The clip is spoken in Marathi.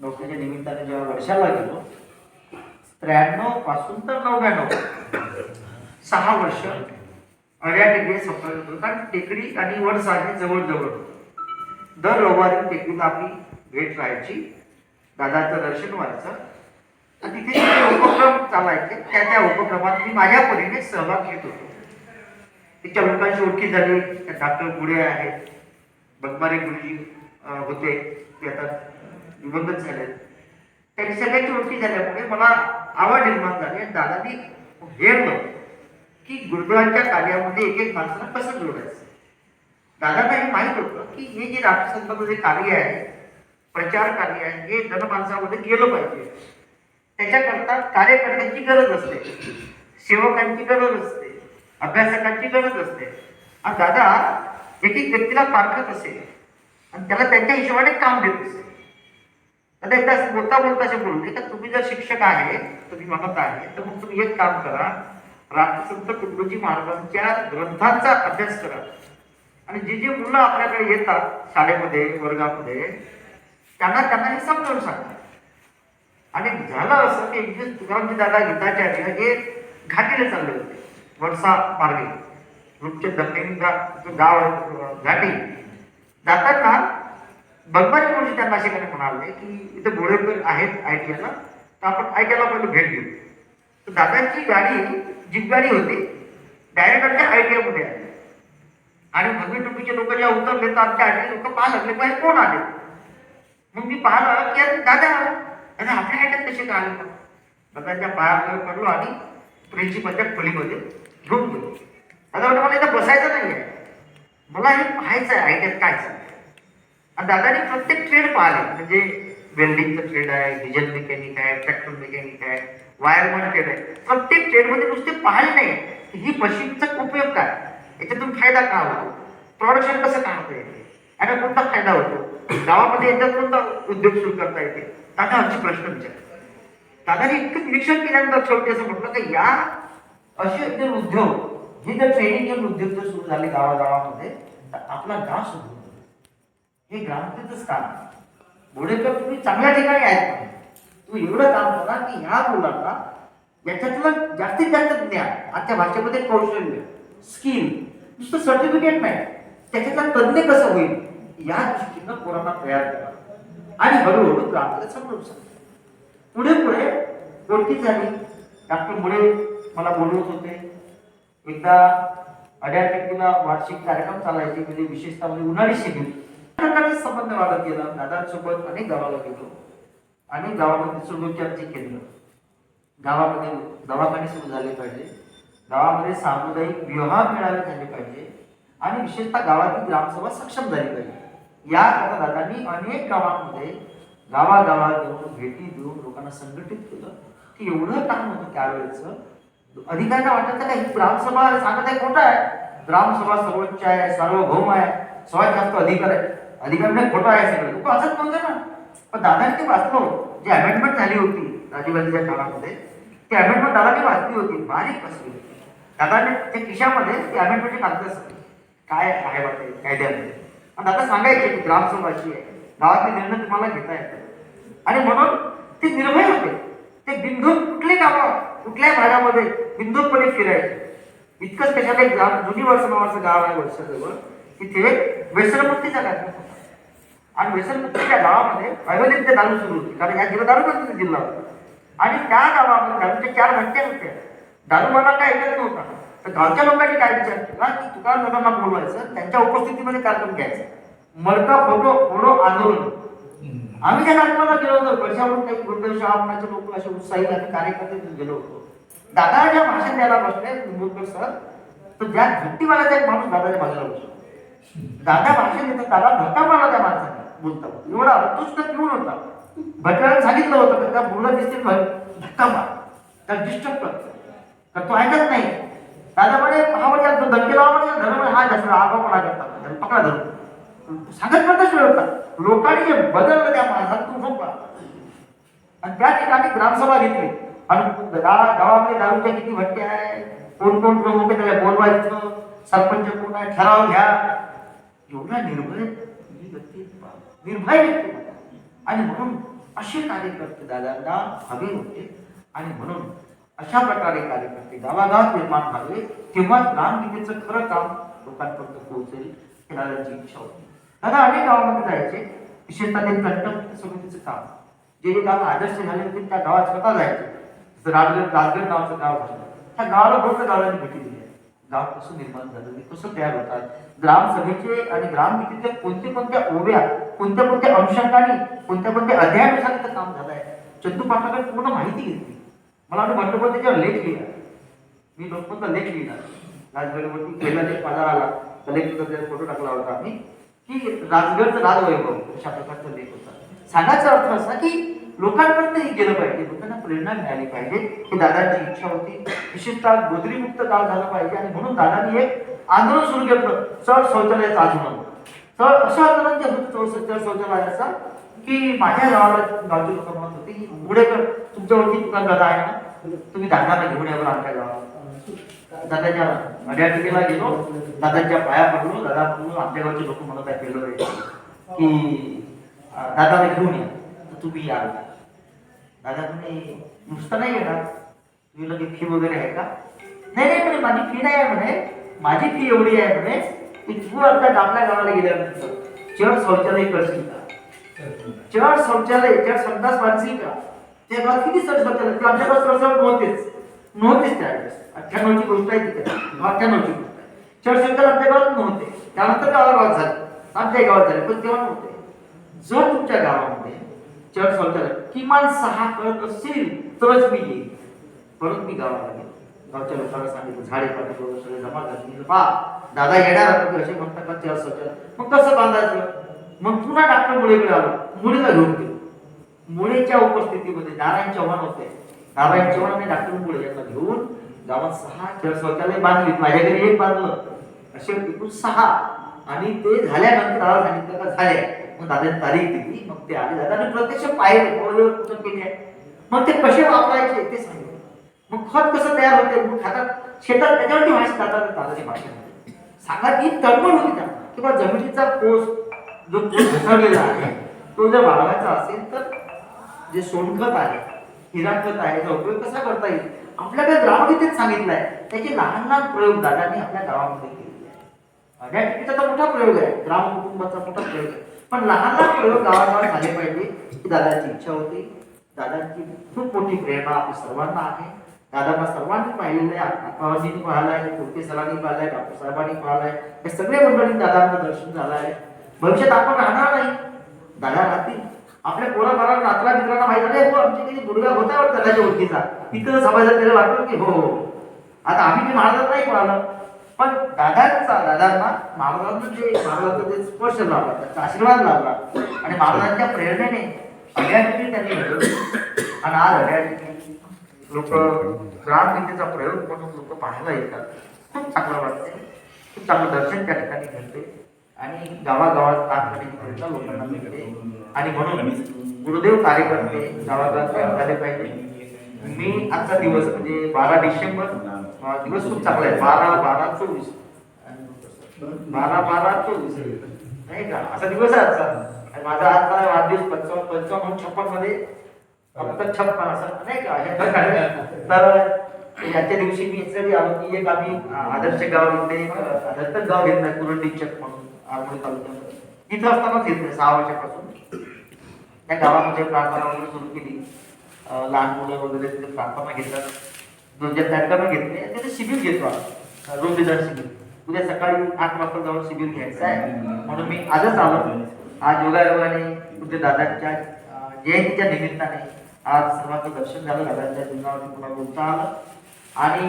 नोकरीच्या निमित्ताने जेव्हा वर्षाला गेलो त्र्याण्णवपासून तर नव्याण्णव सहा वर्ष अड्या टेकडी संपर्क होतो. कारण टेकडी आणि वर साधने जवळजवळ होतं. दर रविवारी टेकडीला आपली भेट राहायची. दादाचं दर्शन व्हायचं. तर तिथे जे उपक्रम चालायचे त्या त्या उपक्रमात मी माझ्या परीने सहभाग घेत होतो. तिच्या लोकांची ओळखी झाली. डॉक्टर पुढे आहेत. बगमारे गुरुजी होते. ते आता निबंधन झाले. त्यांची सगळ्याची ओळखी झाल्यामुळे मला आवड निर्माण झाली. आणि दादानी हेरलं की गुरुदेवांच्या कार्यामध्ये एक एक माणसाला कसं जोडायचं. दादांना हे माहीत होतं की हे जे राष्ट्रसंताचं जे कार्य आहे प्रचार कार्य आहे हे जनमानसामध्ये गेलं पाहिजे. त्याच्याकरता कार्यकर्त्यांची गरज असते. सेवकांची गरज असते. अभ्यासकांची गरज असते. आणि दादा एक एक व्यक्तीला पारखत असेल. आणि त्याला त्यांच्या हिशोबाने काम देत असेल. आता एकदा बोलता बोलता असे बोलले का तुम्ही जर शिक्षक आहे तुम्ही म्हणत आहे तर मग तुम्ही एक काम करा. राष्ट्रसंत कुंडूजी महाराजांच्या ग्रंथांचा अभ्यास करा. आणि जे जे मुलं आपल्याकडे येतात शाळेमध्ये वर्गामध्ये त्यांना त्यांना हे समजावून सांगा. आणि झालं असं की एक दिवस तुकारामजी दादा गीताचार्य हे घाटीला चालले होते. वडसा मार्गे रूपचे दक्षिण गाव घाटी. जाताना भगवान मुळशी त्यांना असे म्हणाले की इथे गोळेकर आहेत आय टी आयला तर आपण आय टी आयला पहिले भेट घेऊ तर दादांची गाडी जीप गाडी होती. डायरेक्ट आय टी आयमध्ये आली. आणि भगवी टोपीचे लोक ज्या उतरले तर आमच्या आयटी लोक पाहा लागले पाहिजे कोण आले? मग मी पाहिलं की दादा आणि आपल्या ह्याच्यात कसे का आले? दादाच्या पायावर पडलो आणि प्रिन्सिपलच्या खोलीमध्ये घेऊन गेलो. दादा म्हणजे मला इथं बसायचं नाही आहे मला हे पाहायचं आहे आयट्यात काय चाललंय आणि दादाने प्रत्येक ट्रेड पाहिले. म्हणजे वेल्डिंगचं ट्रेड आहे डिझेल मेकॅनिक आहे ट्रॅक्टर मेकॅनिक आहे वायरमन ट्रेड आहे. प्रत्येक ट्रेडमध्ये नुसते पाहिले नाही की ही मशीनचा उपयोग काय. याच्यातून फायदा का होतो? प्रोडक्शन कसं काय होतं येते? याचा कोणता फायदा होतो? गावामध्ये याच्यात कोणता उद्योग सुरू करता येते? दादा आमचे प्रश्न विचार. दादाने इतकं निरीक्षण केल्यानंतर शेवटी असं म्हटलं की या असे जर उद्योग हे जर ट्रेनिंग घेऊन उद्योग जर सुरू झाले गावागावामध्ये तर आपला गाव सुरू हे ग्रामपंचायतच काम आहे. तुम्ही चांगल्या ठिकाणी आहेत. तू तुम्ही एवढं काम करा की ह्या मुलाला याच्यातलं जास्तीत जास्त ज्ञान आजच्या भाषेमध्ये कौशल्य स्किल नुसतं सर्टिफिकेट नाही. त्याच्यातला तज्ञ कसं होईल? या दृष्टीनं कोणाला तयार करा. आणि हळूहळू ग्रामपंचायत समजून सांगा. पुढे पुढे कोणती झाली. डॉक्टर मुळे मला बोलवत होते. एकदा अड्या वार्षिक कार्यक्रम चालायचे म्हणजे विशेषतः म्हणजे उन्हाळी शिबिर प्रकारचे संबंध वाढत गेला. दादांसोबत अनेक गावाला गेलो. आणि गावामध्ये सुडोपचारचे केंद्र. गावामध्ये दवाखाने सुरू झाले पाहिजे. गावामध्ये सामुदायिक विवाह मेळावे झाले पाहिजे. आणि विशेषतः गावातील ग्रामसभा सक्षम झाली पाहिजे. या दादांनी अनेक गावांमध्ये गावागावात देऊन भेटी देऊन लोकांना संघटित केलं. की एवढं काम होतं त्यावेळेचं. अधिकाऱ्यांना वाटायचं का ही ग्रामसभा सांगत आहे खोटं आहे. ग्रामसभा सर्वोच्च आहे सार्वभौम आहे. सर्वात जास्त अधिकार आहे. अधिकार खोटं आहे सगळं. लोक असंच म्हणते ना. पण दादा ते वाचलो जी अमेंडमेंट झाली होती राजीवगांधीच्या काळामध्ये ती अमेंडमेंट दादाने वाचली होती. बारीक वाचली होती. दादाने त्या खिशामध्ये ती अमेंडमेंटची कागद असते काय आहे वाटते कायद्यामध्ये आणि दादा सांगायचे की ग्रामसभा अशी आहे. गावातले निर्णय तुम्हाला घेता येतात. आणि म्हणून ते निर्भय होते. ते बिंदू कुठले गाव कुठल्याही भागामध्ये बिंदूपणे फिरायचे? इतकंच कशाला एक गाव जुनी वर्ष नावाचं गाव आहे वर्षाजवळ. तिथे व्यसनमुक्तीचा कार्यक्रम होता आणि व्यसनमुक्तीच्या गावामध्ये वैवलिक दारू सुरू होती. कारण या जिल्हा दारूबंदीचा जिल्हा. होता आणि त्या गावामध्ये दारूच्या चार भट्ट्या होत्या मला काय ऐकत नव्हता. तर गावच्या लोकांनी काय विचार केला की तुकाराम दादांना बोलवायचं त्यांच्या उपस्थितीमध्ये कार्यक्रम घ्यायचा. मडका फोटो फोटो आंदोलन. आम्ही त्या कार्यक्रमाला गेलो होतो. वर्षावरून काही गुरुदेव शहामनाचे लोक असे उत्साही आणि कार्यकर्ते तिथे गेलो होतो. दादा ज्या भाषण द्यायला बसले निंबूरकर सर. तर ज्या धट्टीवाल्याचा एक माणूस दादाच्या बाजूला बसतो दादा भाषेत देतात दादा धक्का मारला त्या माणसाने. बोलता एवढा अतुष्ट पिऊन होता. भटराने सांगितलं होतं की त्या मुलं दिसतील धक्का मार. त्याला डिस्टर्ब कर. तर तो ऐकत नाही. दादा म्हणे हा म्हणजे तो धक्के लावा म्हणजे धर्म हा जास्त आगापणा करतात करता पकडा धरून. सांगत पण तसे होता. लोकांनी जे बदललं त्या माणसात तू खूप आणि त्या ठिकाणी ग्रामसभा घेतली. आणि गावामध्ये दारूच्या किती भट्टे आहे कोण कोण प्रमुख त्याला बोलवायचं सरपंच कोण आहे ठराव घ्या. एवढा निर्भय ही व्यक्ती निर्भय व्यक्ती आणि म्हणून असे कार्यकर्ते दादांना हवे होते. आणि म्हणून अशा प्रकारे कार्यकर्ते गावागावात निर्माण व्हावे तेव्हा ग्रामगीतेचं खरं काम लोकांपर्यंत पोहोचेल ही दादांची इच्छा होती. दादा अनेक गावामध्ये जायचे. विशेषतः ते कंटक समितीचं काम. जे जे गाव आदर्श झाले होते त्या गावात स्वतः जायचे. जसं राजगड राजगड नावाचं गाव झालं. त्या गावाला फक्त गावांनी भेटी दिली. गाव कसं निर्माण झालं ते कसं तयार होतात? ग्रामसभेचे आणि ग्रामगीतेचे कोणत्या कोणत्या ओव्या कोणत्या कोणत्या अनुषंगाने कोणत्या कोणत्या अध्यायानुसार इथं काम झालंय चंदू पाटलाकडे पूर्ण माहिती घेतली. मला वाटतं मंडपात त्याच्यावर लेख लिहिला मी लोकमतला लेख लिहिला राजगडवरती पहिला लेख माझा आला त्या लेखचा फोटो टाकला होता आम्ही की राजगडचं राजवैभव अशा प्रकारचा लेख होता. सांगायचा अर्थ असा की लोकांपर्यंत हे गेलं पाहिजे. लोकांना प्रेरणा मिळाली पाहिजे. ही दादांची इच्छा होती. विशेषतः गोदरीमुक्त गाव झालं पाहिजे. आणि म्हणून दादांनी एक आंदोलन सुरू केलं. सर शौचालयाचं आंदोलन तर असं आंदोलन जे होतं चढ शौचालयाचा की माझ्या गावाला गावचे लोक म्हणत होते की उघडेकर तुमच्यावरती ओळखी दुकान दादा आहे ना? तुम्ही दादाला घेऊन यावर आमच्या गावात दादाच्या अड्याटिकेला गेलो. दादाच्या पाया पडलो. दादा पडलो आमच्या गावचे लोक म्हणत आहे. पेलो की दादाला घेऊन या. तर तुम्ही या. दादा तुम्ही नुसतं नाही येणार? तुम्ही लगेच फी वगैरे आहे का? नाही नाही म्हणे माझी फी नाही आहे म्हणे. माझी फी एवढी आहे म्हणे. की तू आता आपल्या गावाला गेल्यानंतर चढ शौचालय करशील का चढ शौचालय चढ संडास बांधशील का त्या गावात किती सर शौचालय ते आमच्या गावात नव्हतेच. नव्हतेच त्यावेळेस अठ्ठ्याण्णवची गोष्ट आहे तिथे अठ्ठ्याण्णवची गोष्ट आहे. चढ शौचालय आमच्या गावात नव्हते. त्यानंतर गावागावात झाले. आमच्या गावात झाले पण तेव्हा नव्हते. जर तुमच्या गावामध्ये चर्च शौचालय किमान सहा कळत असतील तरच मी येईल परत मी गावाला गेलो. गावच्या लोकांना सांगितलं झाडे पाठी करून सगळे जमा झाले. पा दादा येणार आता तुम्ही असे म्हणता का चर्च शौचालय मग कसं बांधायचं? मग पुन्हा डॉक्टर मुळेकडे आलो. मुळेला घेऊन गेलो. मुळेच्या उपस्थितीमध्ये नारायण चव्हाण होते. नारायण चव्हाण आणि डॉक्टर मुळे यांना घेऊन गावात सहा चर स्वतःला बांधली माझ्या घरी एक बांधलं. असे एकूण सहा. आणि ते झाल्यानंतर दादा सांगितलं का झाले. मग दादा तारीख दिली मग ते आले. दादाने प्रत्यक्ष पाहिले कोळीवर कुठं केली आहे? मग ते कसे वापरायचे ते सांगितले. मग खत कसं तयार होते? मग खातात शेतात त्याच्यावरती भाषा दादा दादाची भाषा. सांगा की तळमळ होती त्या किंवा जमिनीचा कोस जो घसरलेला आहे तो जर वाढवायचा असेल तर जे सोनखत आहे हिराखत आहे त्याचा उपयोग कसा करता येईल? आपल्याकडे ग्रामगीतेत सांगितलंय त्याचे लहान लहान प्रयोग दादांनी आपल्या गावामध्ये केलेले आहे या ठिकाणी त्याचा मोठा प्रयोग आहे ग्राम कुटुंबाचा मोठा प्रयोग आहे. पण लहान लहान प्रयोग गावागावात झाले पाहिजे ही दादाची इच्छा होती. दादाची खूप मोठी प्रेरणा आपल्या सर्वांना आहे. दादांना सर्वांनी पाहिलेलं आहे आत्मावाजींनी पाहिलंय कुर्ते सरांनी पाहिलंय डॉक्टर साहेबांनी पाहिलंय हे सगळे मंडळी दादांना दर्शन झालं आहे. भविष्यात आपण राहणार नाही. दादा राहतील. आपल्या पोरा नात्रा मित्रांना माहीत नाही हो आमची किती मुलगा होता वाटतं? त्याच्या ओळखीचा. तिथं समाजात त्याला वाटलं की हो. आता आम्ही ते महाराजांना नाही पाहिलं पण दादांचा दादांना महाराजांचं जे महाराजांचा जे स्पर्श लाभला त्याचा आशीर्वाद लाभला. आणि महाराजांच्या प्रेरणेने अड्याटिकी त्यांनी घडवली. आणि आज अड्याटिकी लोक ग्रामगीतेचा प्रयोग म्हणून लोक पाहायला येतात. खूप चांगलं वाटते खूप चांगलं दर्शन त्या ठिकाणी घडते आणि गावागावात कानपडीची लोकांना मिळते आणि म्हणून गुरुदेव कार्यकर्ते गावागावात झाले पाहिजे. मी आजचा दिवस म्हणजे बारा डिसेंबर दिवस खूप चांगला आहे बारा बारा चोवीस बारा बारा चोवीस नाही का असा दिवस आहे आजचा आणि माझा आजचा वाढदिवस पंचावन्न पंचावन्न छप्पनमध्ये फक्त छप्पन असं नाही का हे तर याच्या दिवशी मी याच्यासाठी आलो की एक आम्ही आदर्श गाव इथे दत्तक गाव घेतलंय कुरंडीचक म्हणून आरमोडी तालुक्यामध्ये इथं असतानाच घेतलं सहा वर्षापासून त्या गावामध्ये प्रार्थना वगैरे सुरू केली लहान मुलं वगैरे तिथे प्रार्थना घेतात दोन चार कार्यक्रम घेतले तिथे शिबिर घेतो आम्ही शिबिर. उद्या सकाळी आठ वाजता जाऊन शिबिर घ्यायचं आहे. म्हणून मी आजच आलो आज योगायोगाने उद्या दादांच्या जयंतीच्या निमित्ताने आज सर्वांचं दर्शन झालं दादांच्या जीवनावरती पुन्हा बोलता आलं. आणि